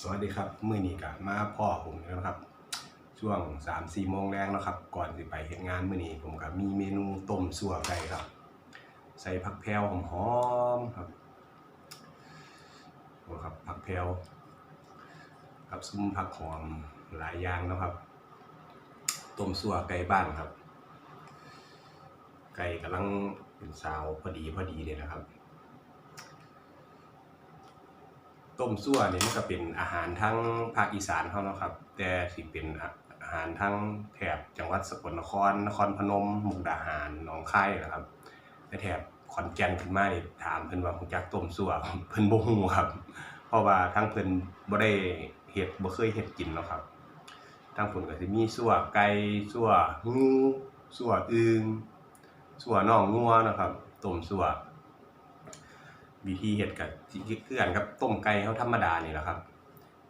สวัสดีครับ มื้อนี้ก็มาพ่อผมนะครับ ช่วง3 4โมงแรงแล้วครับ ก่อนสิไปเฮ็ดงานมื้อนี้ผมก็มีเมนูต้มสั่วไก่ครับ ใส่ผักแพรวหอมๆครับโอ้ครับผักแพรวกับซุ้มผักหอมหลายอย่างนะครับต้มสั่วไก่บ้านครับ ไก่กำลังเป็นสาวพอดีพอดีเลยนะครับ ต้มซั่วนี่มันก็เป็นอาหารทั้งภาคอีสานเขาเนาะครับ แต่สิเป็นอาหารทั้งแถบจังหวัดสกลนคร นครพนม มุกดาหารหนองคายนะครับแต่แถบขอนแก่นขึ้นมานี่ถามเพิ่นว่ารู้จักต้มซั่วเพิ่นบ่ฮู้ครับ เพราะว่าทั้งเพิ่นบ่ได้เฮ็ดบ่เคยเฮ็ดกินเนาะครับทั้งเพิ่นก็สิมีซั่วไก่ซั่วงูซั่วอึ่งซั่วน่องงัวนะครับต้มซั่ว วิธีเฮ็ดกับคือกันกับต้มไก่เฮาธรรมดานี่แหละครับ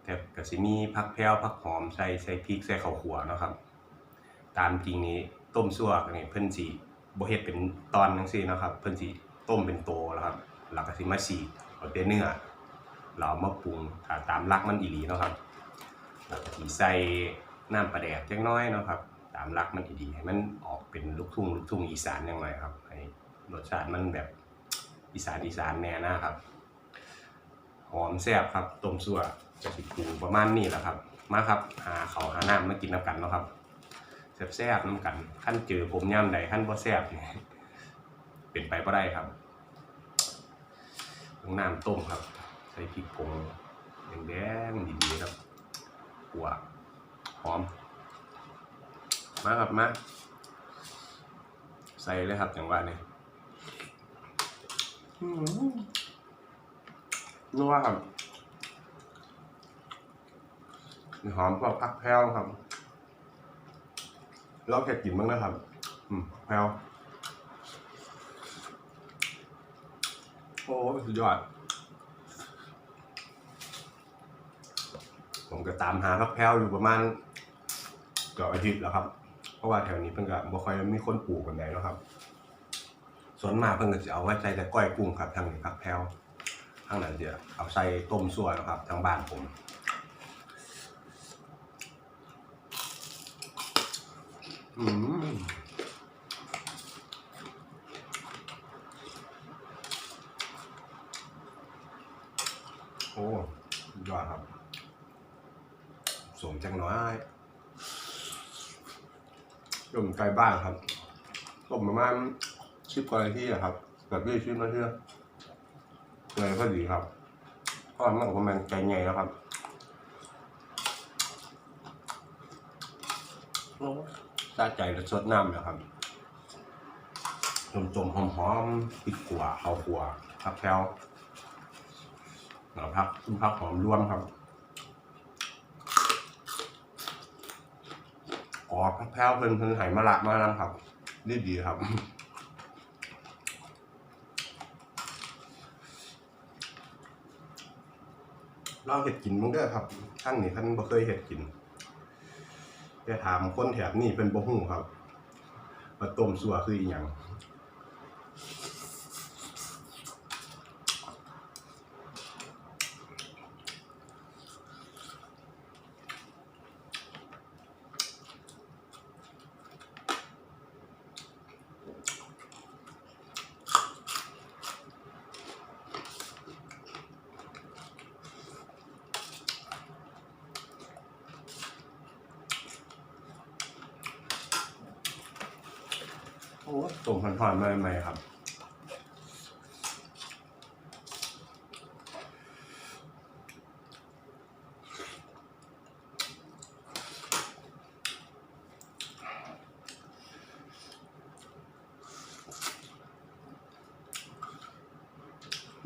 แต่ก็สิมีผักแพรวผักหอมใส่ใส่พริกใส่ข้าวคั่วเนาะครับ ตามจริงนี้ต้มซั่วนี่เพิ่นสิบ่เฮ็ดเป็นตอนจังซี่นะครับ เพิ่นสิต้มเป็นโตแล้วครับแล้วก็สิมาฉีเอาเป็นเนื้อแล้วเอามาปรุงตามหลักมันอีหลีเนาะครับแล้วก็สิใส่น้ำปลาแดกจักน้อยเนาะครับ ตามหลักมันอีดีให้มันออกเป็นลูกทุ่งลูกทุ่งอีสานจังหน่อยครับให้รสชาติมันแบบ อีสานอีสานแน่นะครับ หอมแซ่บครับต้มซั่วจะสิปรุงประมาณนี้แหละครับ มาครับหาเขาหาน้ำมากินน้ำกันเนาะครับแซ่บๆน้ำกันขั้นเจอผมย่ำใดขั้นบ่แซ่บนี่เป็นไปบ่ได้ครับต้องน้ำต้มครับ ใส่พริกผงแดงๆดีๆครับหัวหอม มาครับมาใส่เลยครับจังหวะนี้อืม นัวครับหอมกว่าพักแพรวครับลองแค่กินบ้างนะครับ อืมแพรวโอ้สุดยอด ผมก็ตามหาพักแพรวอยู่ประมาณเกือบอาทิตย์แล้วครับ เพราะว่าแถวนี้เพิ่งก็บ่ค่อยมีคนปลูกกันไหนแล้วครับ ส่วนมากเพิ่นก็จะเอาไว้ใส่แต่ก้อยกุ้งครับทางนี้ครับแพรวทางนั้นจะเอาใส่ต้มซั่วนะครับทางบ้านผม อืมโอ้สุดยอดครับสมจังน้อยต้มไก่บ้านครับต้มประมาณ ชิปกว่ที่อะครับแบบยี่ชิปมาเชื่อเลยก็ดีครับเพราะมันก็มาณใจใหญ่แล้วครับโอ้ซาใจและสดน้ำนะครับจมๆหอมๆพริกขัวข้าวขัวผักแพรวแล้วผักซุ้มผักหอมร่วมครับอ๋อผักแพรวเพิ่นเพิ่นไหมาละมาแล้วครับนี่ดีครับ ลองเห็ดกินมึงเด้อครับท่านนี่ท่านบ่เคยเห็ดกินแต่ถามคนแถบนี่เป็นบ่หูครับว่าต้มสัวคืออีหยังโอ้ต้มพันทอนมาใหม่ครับ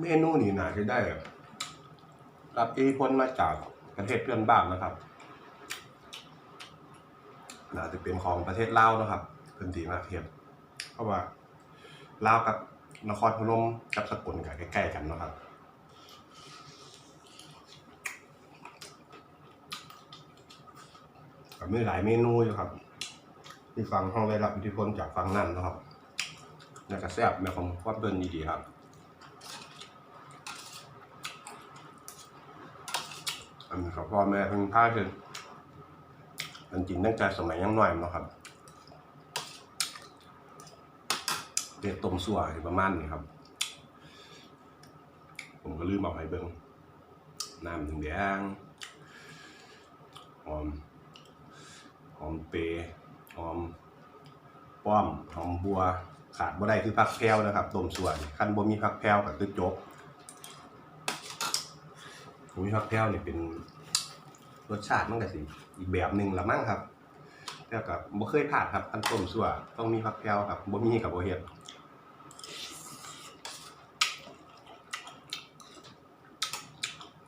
เมนูนี่น่าจะได้รับอิทธิพลมาจากประเทศเพื่อนบ้านนะครับน่าจะเป็นของประเทศลาวนะครับพื้นที่มาเทียบ เพราะว่าลาวกับนครพนมกับสกลก็ใกล้ๆกันเนาะครับก็มีหลายเมนูอยู่ครับที่ฟังห้องได้รับอิทธิพลจากฟังนั่นนะครับแล้วก็แซ่บแม่ของความเดินดีๆครับอันนี้ก็พ่อแม่เพิ่งพาคือมันจริงตั้งแต่สมัยยังน้อยนะครับ เด็ดต้มสั่วประมาณนี้ครับ ผมก็ลืมเอาให้เบิ่งน้ำถึงแดงหอมหอมเปรย์หอมป้อมหอมบัว ขาดบ่ได้คือผักแพรวนะครับต้มส่วนคันบ่มีผักแพรวก็คือจบบ่มีผักแพรวนี่ยเป็นรสชาติมันก็สิอีกแบบหนึ่งละมั้งครับแต่ก็บ่เคยพลาดครับคันต้มส่วนต้องมีผักแพรวครับบ่มีก็บ่เฮ็ด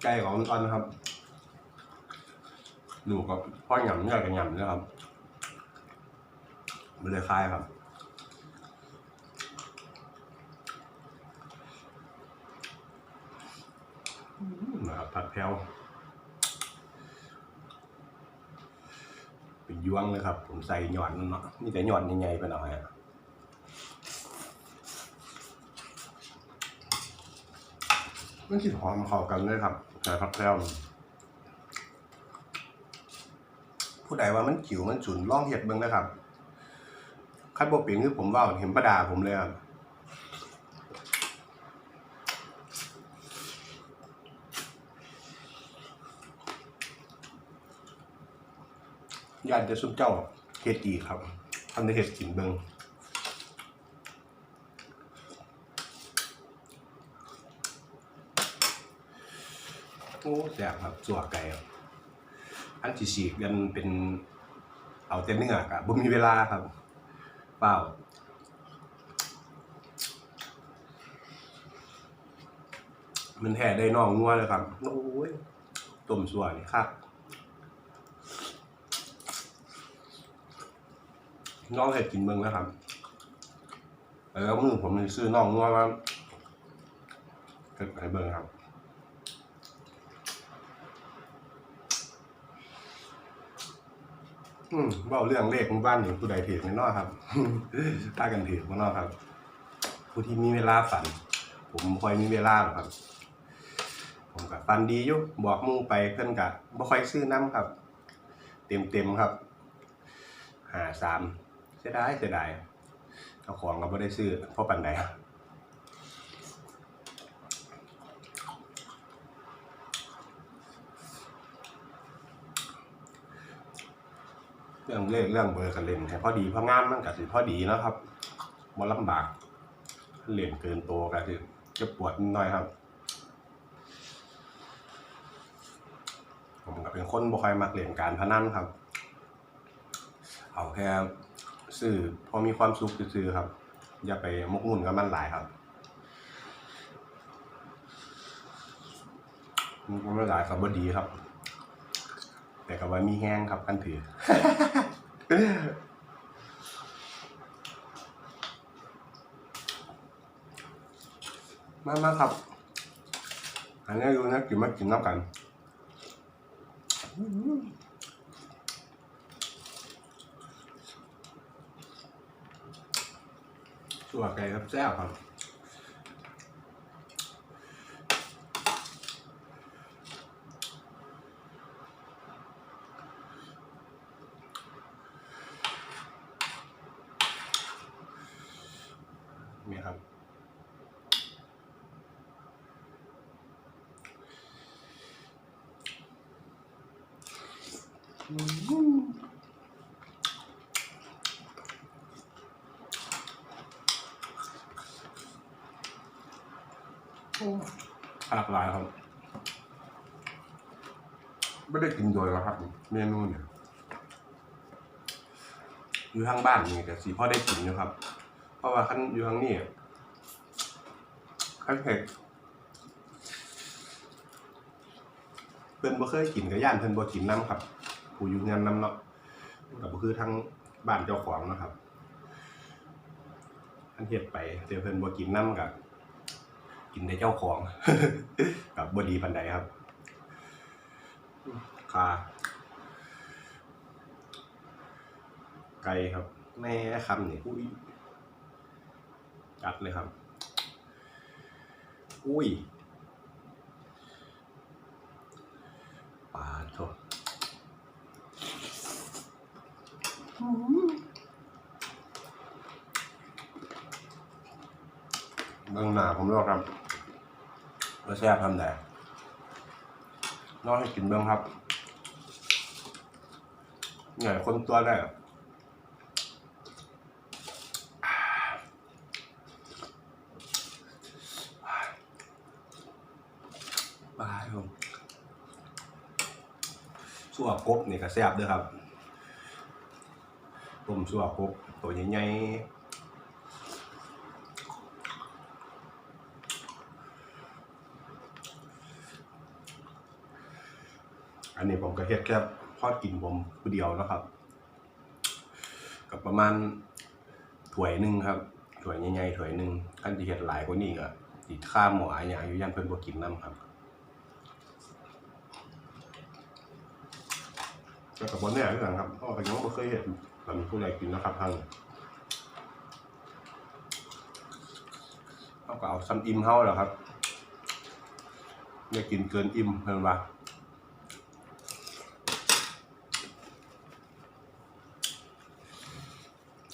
ไก่ของอ่อนนะครับหนูก็พ่อหยำเนี่ยก็หยำนะครับมันเลยคลายครับนะครับผัดแพรวเป็นยวงเลยครับ ผมใส่หย่อนนเนาะนี่แต่หย่อนใหญ่ๆไปหน่อยอะ มันคิดหอมเข้ากันเลยครับใส่ผัดแพรวผู้ใดว่ามันจิ๋วมันฉุนล่องเห็ดเบิ่งนะครับคัดบ่เป็นคือผมว่าเห็นประดาผมเลยครับญาติจะซุปเจ้าเฮ็ดอีกครับทำได้เฮ็ดกินเบิง อ้แซ่บครับสัวไก่ครับอันที่ฉีกกันเป็นเอาแต่เนื้อกะบ่มีเวลาครับเปล่ามันแท้ได้น่องงัวเลยครับ โอ้ย ต้มสัวนี่ครับ น้องเห็ดกินเมืองนะครับ แล้วมือผมซื้อน้องงัวมาเก็บให้เบิ่งครับ อืมเว่าเรื่องเลขหมู่บ้านนี่ผู้ใดถือไม่นอครับ ถ้ากันถือไม่นอครับ ผู้ที่มีเวลาฝัน ผมบ่ค่อยมีเวลาหรอกครับ ผมกับฟันดีอยู่บอกหมู่ไปเพิ่อนกับบ่ค่อยซื้อน้ำครับ เต็มเต็มๆครับหาสามเสียดายเสียดายเจ้าของก็ไม่ได้ซื้อเพราะปันใด เรื่องเลขเรื่องเบอร์กันเล่นให้พอดีพองามมันก็สิพอดีเนาะครับบ่ลำบากเล่นเกินโตวก็คือจะปวดนิดหน่อยครับ ผมก็เป็นคนบ่ค่อยมักเล่นการพนันครับ เอาแค่ซื้อพอมีความสุขซื้อครับ อย่าไปมกมุ่นกับมันหลายครับมันหลายครับบ่ดีครับ แต่ก็ว่ามีแห้งครับกันถือ มามาครับ อันนี้อยู่นะกินมากินน้ำกันสัวไก่ครับแซ่บครับ นี่ครับ หลากหลายครับ ไม่ได้กินโดยหรอกครับ เมนูเนี่ย อยู่ทางบ้านนี่แต่สีพ่อได้กินอยู่ครับ เพราะว่าขั้นอยู่ทางนี้ขั้นเผ็ดเพิ่นบ่เคยกินกับย่านเพิ่นบ่กินน้ำครับ ผู้อยู่งานน้ำเนาะก็บ่คือทางบ้านเจ้าของนะครับท่านเฮ็ดไปแต่เพิ่นบ่กินน้ำกับกินได้เจ้าของกับบดีปันใดครับคาไก่ครับ แม่คำนี่อุ้ย จัดเลยครับ อุ้ยปโถเบื้องหน้าผมรอกครับว่าแซ่บทำไหนรอให้กินเบื้องครับใหญ่คนตัวได้อะบายผมสั่ว กบนี่ก็แซ่บด้วยครับต้มสั่วกบตัวใหญ่ๆอันนี้ผมก็เฮ็ดแค่พอดกินผมผู้เดียวนะครับ กับประมาณถ้วยหนึ่งครับถ้วยใหญ่ๆถ้วยหนึ่งขั้นที่เฮ็ดหลายกว่านี้ก็ติดข้ามหมอออย่างอยู่ย่านเพิ่นบ่กินน้ำครับ แล้วกับบอลแน่ด้วยกันครับเพราะว่าก็ยังไม่เคยเห็นมันผู้ใดกินนะครับทางเขาก็เอาซ้ำอิ่มเฮาแหละครับอย่ากินเกินอิ่มเพิ่นว่า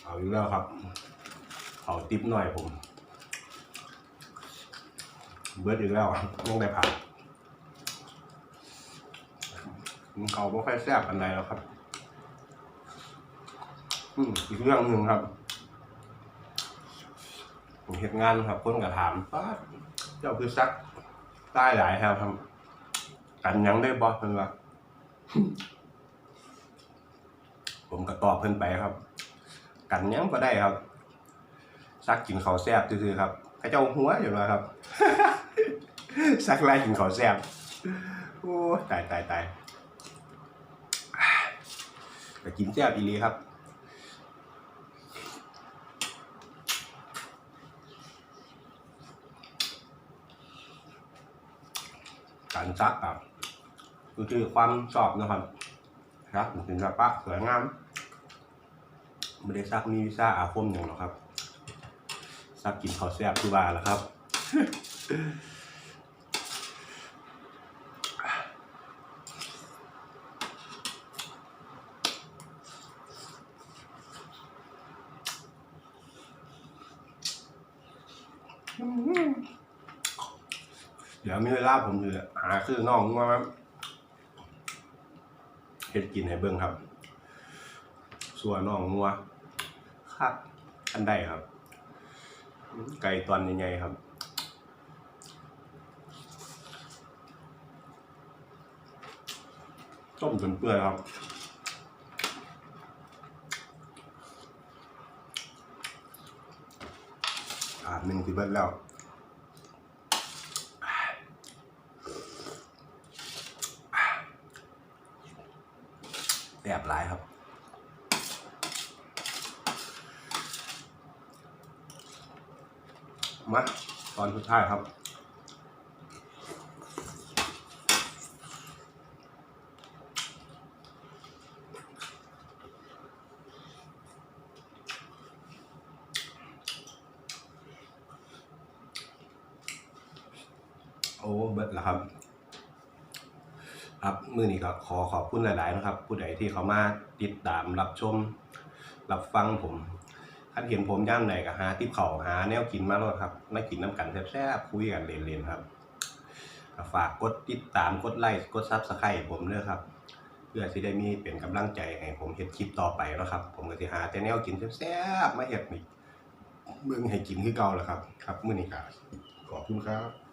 เอาอยู่แล้วครับเอาติปหน่อยผม เบิร์ดอีกแล้วต้องได้ผั กเขาไม่ค่อยแซ่บอันใดแล้วครับ อืมอีกเรื่องหนึ่งครับผมเหตุงานครับคนก็ถามป้าเจ้าคือซักใต้หลายครับครับกันยังได้บอสเพิ่นว่าผมก็ตอบเพิ่นไปครับ กันยังก็ได้ครับซักกินข้าแซ่บซื่อๆครับเขาเจ้าหัวอยู่แล้วครับซักไล่กินข้าแซ่บโอ้ตายตายตาย แต่กินแซ่บอีหลีครับการซักครับก็คือความชอบนะครับครับมันเป็นสปะสวยงามไม่ได้ซักมีวิซ่าอาคมอย่างหรอกครับซักกินข้าวแซ่บคือว่าแหละครับ ยวมีเวลาผมจะหาซื้อน่องมาเฮ็ดกินให้เบิ่งครับ ส่วนน่องงัวคักอันใดครับ ไก่ตอนใหญ่ๆครับต้มจนเปื่อยครับอ่าหนึ่งสิเบิดแล้ว แอบหลายครับ มาตอนสุดท้ายครับโอ้เบิดแล้วครับ ครับมือนี้ก็ขอขอบคุณหลาย ๆ นะครับ ผู้ใดที่เขามาติดตามรับชม รับฟังผม ถ้าเห็นผมย่ามไหนก็หาที่เขาหาแนวกินมาแล้วครับมากินน้ำกันแซ่บๆคุยกันเล่นๆครับฝากกดติดตามกดไลค์กดซับสไครต์ผมด้วยครับ เพื่อที่ได้มีเป็นกำลังใจให้ผมเห็นคลิปต่อไปแล้วครับ ผมก็จะหาแต่แนวกินแซ่บๆมาเห็ดมีเบิ่งให้กินคือเก่าแล้วครับ ครับมื้อนี้ก็ขอบคุณครับ